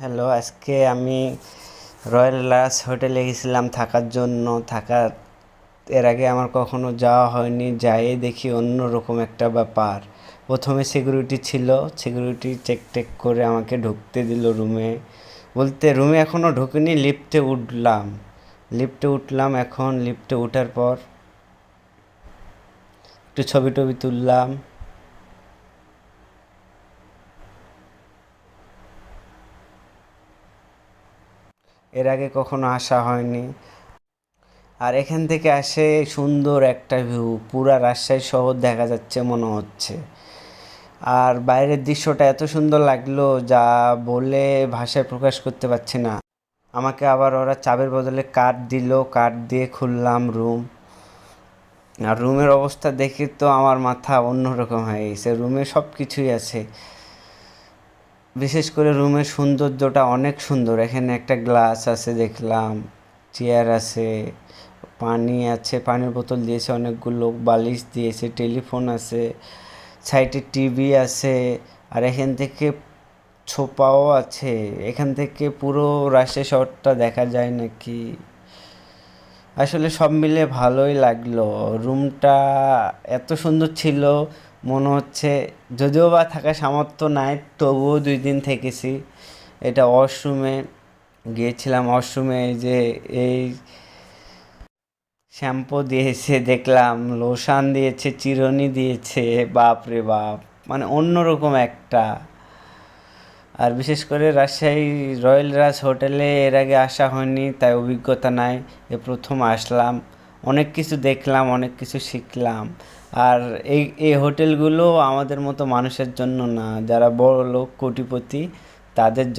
Hello, আজকে আমি royal লাস হোটেলে গেছিলাম থাকার জন্য। থাকার, এর আগে আমার কখনো যাওয়া হয়নি, যাই দেখি অন্য রকম একটা ব্যাপার। প্রথমে সিকিউরিটি ছিল সিকিউরিটি চেক টেক করে আমাকে ঢুকতে দিল রুমে। বলতে রুমে এখনও ঢুকিনি লিফটে উঠলাম। লিফটে উঠলাম এখন লিফটে ওঠার পর একটু ছবি টবি তুললাম। এর আগে কখনো আসা হয়নি। আর এখান থেকে আসে সুন্দর একটা ভিউ পুরা রাজশাহী শহর দেখা যাচ্ছে মনে হচ্ছে। আর বাইরের দৃশ্যটা এত সুন্দর লাগল যা বলে ভাষায় প্রকাশ করতে পারছি না। আমাকে আবার ওরা চাবের বদলে কাঠ দিল কাঠ দিয়ে খুললাম রুম আর রুমের অবস্থা দেখে তো আমার মাথা অন্যরকম হয়ে গেছে। রুমে সব কিছুই আছে। বিশেষ করে রুমের সৌন্দর্যটা অনেক সুন্দর। এখানে একটা গ্লাস আছে দেখলাম, চেয়ার আছে, পানি আছে, পানির বোতল দিয়েছে অনেকগুলো, বালিশ দিয়েছে, টেলিফোন আছে, সাইডে টিভি আছে, আর এখান থেকে ছোপাও আছে। এখান থেকে পুরো রাজশাহী শহরটা দেখা যায় নাকি? আসলে সব মিলে ভালোই লাগল। রুমটা এত সুন্দর ছিল মনে হচ্ছে যদিও বা থাকার সামর্থ্য নাই, তবুও দুই দিন থেকেছি। এটা ওয়াশরুমে গিয়েছিলাম ওয়াশরুমে যে এই শ্যাম্পু দিয়েছে, দেখলাম লোশান দিয়েছে, চিরুনি দিয়েছে বাপ রে বাপ মানে অন্যরকম একটা। আর বিশেষ করে রাজশাহী রয়্যাল রাজ হোটেলে এর আগে আসা হয়নি, তাই অভিজ্ঞতা নাই, এ প্রথম আসলাম। অনেক কিছু দেখলাম, অনেক কিছু শিখলাম। আর এই এই হোটেলগুলো আমাদের মতো মানুষের জন্য না। যারা বড় লোক কোটিপতি, তাদের জন্য